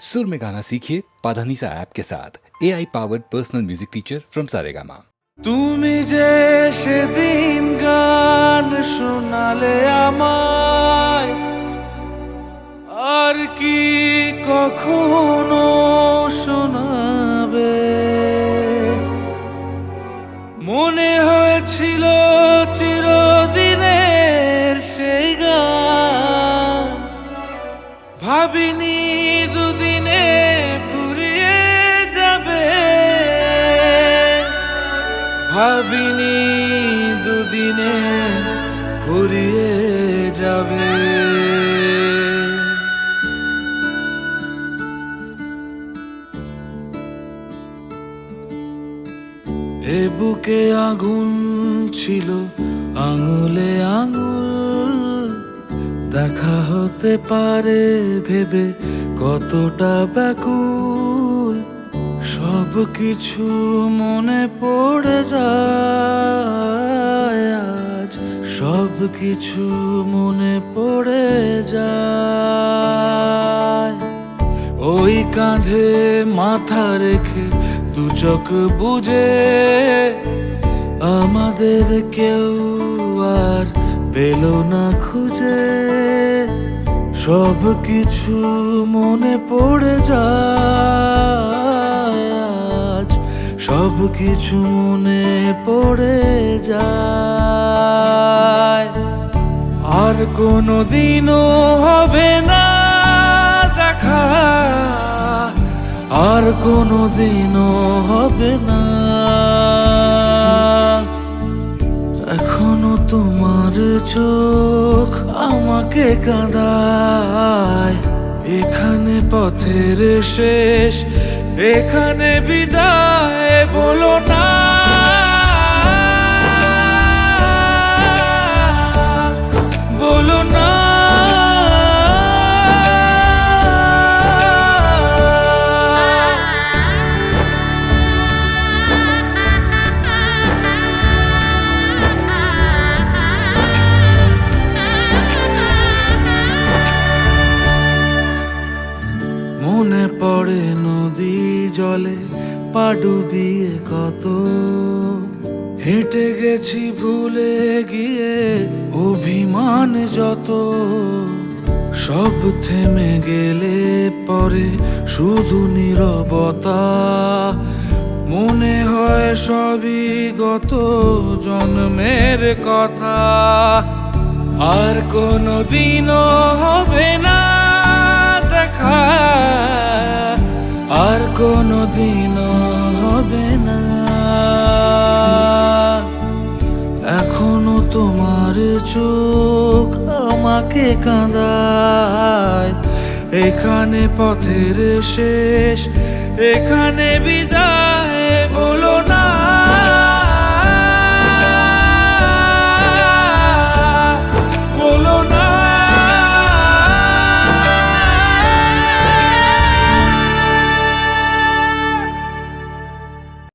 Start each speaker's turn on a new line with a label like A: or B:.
A: सुर में गाना सीखिए पाधानीसा ऐप के साथ A I powered personal music teacher from Saregama
B: তুমি যে সেদিন গান শোনালে আমায় আর কি কখনো শোনাবে মনে হয়েছিল ভাবিনি দুদিনে ফুরিয়ে যাবে। ভাবিনি দুদিনে ফুরিয়ে যাবে। এ বুকে আগুন ছিল আঙুলে আঙুল দেখা হতে পারে ভেবে কতটা ব্যাকুল সব কিছু মনে পড়ে যায় আজ সব কিছু মনে পড়ে যায়। ওই কাঁধে মাথা রেখে দু চোখ বুঝে, আমাদের কেউ আর পেল না খুঁজে, সব কিছু মনে পড়ে যায় সব কিছু মনে পড়ে যায়। আর কোনো দিনও হবে না দেখা, আর কোনো দিনও হবে না। এখনও তোমার চোখ আমাকে কাঁদায়। এখানে পথের শেষ এখানে বিদায় বলো না। জলে পা কত। হেঁটে গেছি ভুলে গিয়ে অভিমান যত। সব থেমে গেলে পরে শুধু নিরবতা। মনে হয় সবই গত জন্মের কথা। আর কোনো দিনও হবে না দেখা। কোনো দিনও হবে না। এখনও তোমার চোখ আমাকে কাঁদায়। এখানে পথের শেষ, এখানে বিদায় বলো